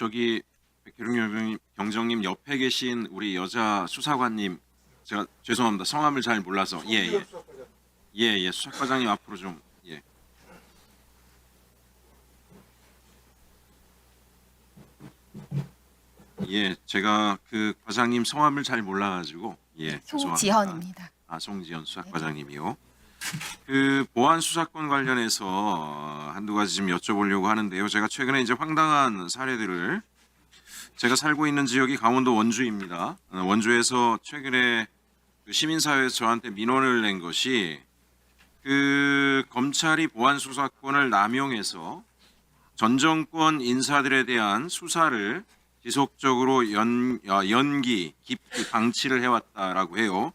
저기 백혜룡 경정님 옆에 계신 우리 여자 수사관님 제가 죄송합니다 성함을 잘 몰라서 예예 예예 수사과장님 앞으로 좀 예. 예, 제가 그 과장님 성함을 잘 몰라가지고 예, 죄송합니다. 송지현입니다. 아, 송지현 수사과장님이요. 그 보안 수사권 관련해서 한두 가지 좀 여쭤보려고 하는데요. 제가 최근에 이제 황당한 사례들을 제가 살고 있는 지역이 강원도 원주입니다. 어, 원주에서 최근에 그 시민사회에서 저한테 민원을 낸 것이 그 검찰이 보안 수사권을 남용해서 전 정권 인사들에 대한 수사를 지속적으로 연, 아, 연기, 깊이 방치를 해왔다라고 해요.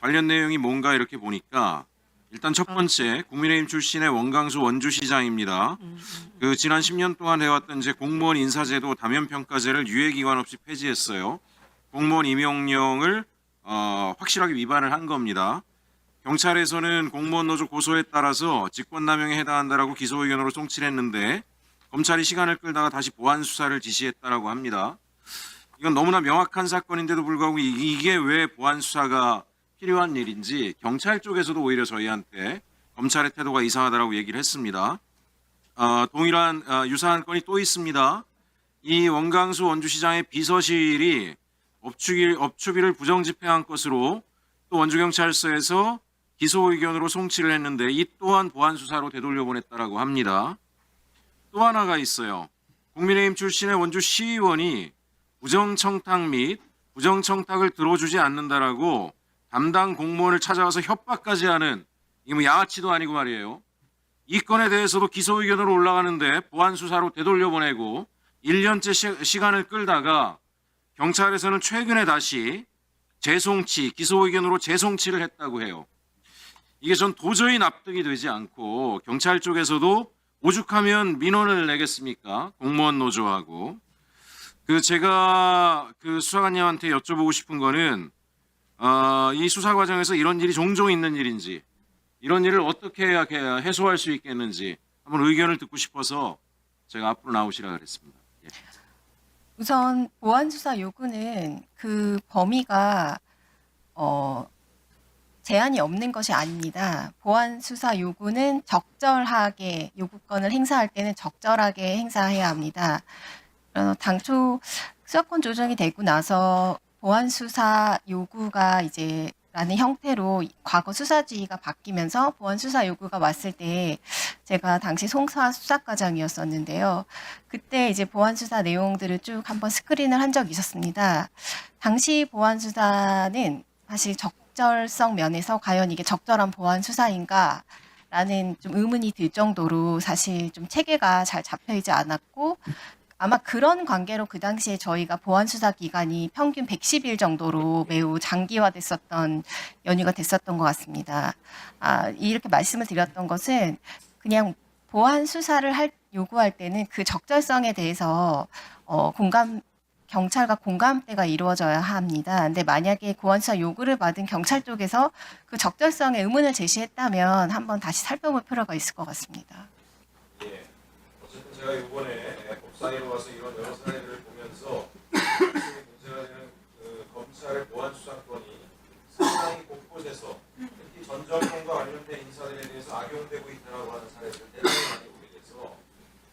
관련 내용이 뭔가 이렇게 보니까 일단 첫 번째 국민의힘 출신의 원강수 원주시장입니다. 그 지난 10년 동안 해왔던 이제 공무원 인사제도 다면평가제를 유예기간 없이 폐지했어요. 공무원 임용령을 어, 확실하게 위반을 한 겁니다. 경찰에서는 공무원 노조 고소에 따라서 직권남용에 해당한다라고 기소 의견으로 송치했는데 검찰이 시간을 끌다가 다시 보안 수사를 지시했다라고 합니다. 이건 너무나 명확한 사건인데도 불구하고 이- 이게 왜 보안 수사가 필요한 일인지 경찰 쪽에서도 오히려 저희한테 검찰의 태도가 이상하다라고 얘기를 했습니다. 어, 동일한 어, 유사한 건이 또 있습니다. 이 원강수 원주시장의 비서실이 업추기, 업추비를 부정 집행한 것으로 또 원주경찰서에서 기소 의견으로 송치를 했는데 이 또한 보안 수사로 되돌려 보냈다라고 합니다. 또 하나가 있어요. 국민의힘 출신의 원주 시의원이 부정청탁 및 부정청탁을 들어주지 않는다라고 담당 공무원을 찾아와서 협박까지 하는 이게 뭐 양아치도 아니고 말이에요. 이 건에 대해서도 기소 의견으로 올라가는데 보안 수사로 되돌려 보내고 1년째 시, 시간을 끌다가 경찰에서는 최근에 다시 재송치 기소 의견으로 재송치를 했다고 해요. 이게 전 도저히 납득이 되지 않고 경찰 쪽에서도 오죽하면 민원을 내겠습니까? 공무원 노조하고 그 제가 그 수사관님한테 여쭤보고 싶은 거는 어, 이 수사 과정에서 이런 일이 종종 있는 일인지 이런 일을 어떻게 해야 해- 해소할 수 있겠는지 한번 의견을 듣고 싶어서 제가 앞으로 나오시라 그랬습니다. 예. 우선 보안 수사 요구는 그 범위가 어 제한이 없는 것이 아닙니다. 보안 수사 요구는 적절하게 요구권을 행사할 때는 적절하게 행사해야 합니다. 어, 당초 수사권 조정이 되고 나서 보안 수사 요구가 이제 라는 형태로 과거 수사지가 바뀌면서 보안 수사 요구가 왔을 때 제가 당시 송사 수사과장이었었는데요. 그때 이제 보안 수사 내용들을 쭉 한번 스크린을 한 적이 있었습니다. 당시 보안 수사는 사실 적절성 면에서 과연 이게 적절한 보안 수사인가? 라는 좀 의문이 들 정도로 사실 좀 체계가 잘 잡혀 있지 않았고 아마 그런 관계로 그 당시에 저희가 보안 수사 기간이 평균 110일 정도로 매우 장기화됐었던 연유가 됐었던 것 같습니다. 아, 이렇게 말씀을 드렸던 것은 그냥 보안 수사를 할 요구할 때는 그 적절성에 대해서 어, 공감 경찰과 공감대가 이루어져야 합니다. 근데 만약에 보안 수사 요구를 받은 경찰 쪽에서 그 적절성에 의문을 제시했다면 한번 다시 살펴볼 필요가 있을 것 같습니다. 예. 어쨌든 제가 이번에 법사위로 와서 이런 여러 사례를 보면서 문제가 되는 그 검찰의 보안 수사권이 상당히 곳곳에서 특히 전 정권과 관련된 인사들에 대해서 악용되고 있다고 하는 사례들을 대단히 많이 보게 돼서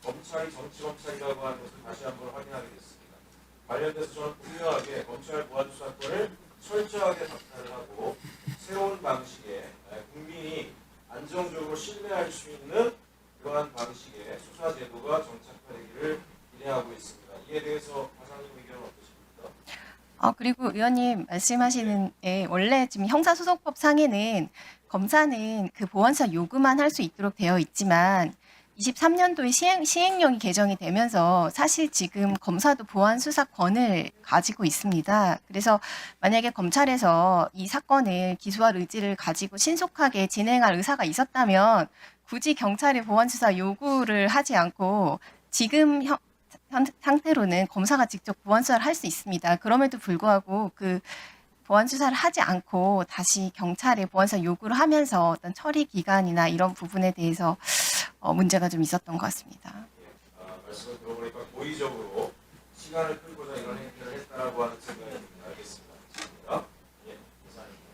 검찰이 정치 검찰이라고 하는 것을 다시 한번 확인하게 됐습니다. 관련돼서 저는 분명하게 검찰 보안 수사권을 철저하게 박탈을 하고 새로운 방식의 에, 국민이 안정적으로 신뢰할 수 있는 그러한 방식의 수사 제도가 정착되기를 기대하고 있습니다. 이에 대해서 과장님 의견은 어, 그리고 의원님 말씀하시는 예, 원래 지금 형사소송법 상에는 검사는 그 보안사 요구만 할 수 있도록 되어 있지만 23년도에 시행, 시행령이 개정이 되면서 사실 지금 검사도 보안 수사권을 가지고 있습니다. 그래서 만약에 검찰에서 이 사건을 기소할 의지를 가지고 신속하게 진행할 의사가 있었다면 굳이 경찰이 보안 수사 요구를 하지 않고 지금 형, 현 상태로는 검사가 직접 보안 수사를 할 수 있습니다. 그럼에도 불구하고 그 보안 수사를 하지 않고 다시 경찰에 보안 수사 요구를 하면서 어떤 처리 기간이나 이런 부분에 대해서 어, 문제가 좀 있었던 것 같습니다. 아, 말씀을 들어보니까 고의적으로 시간을 끌고자 이런 행태를 했다라고 하는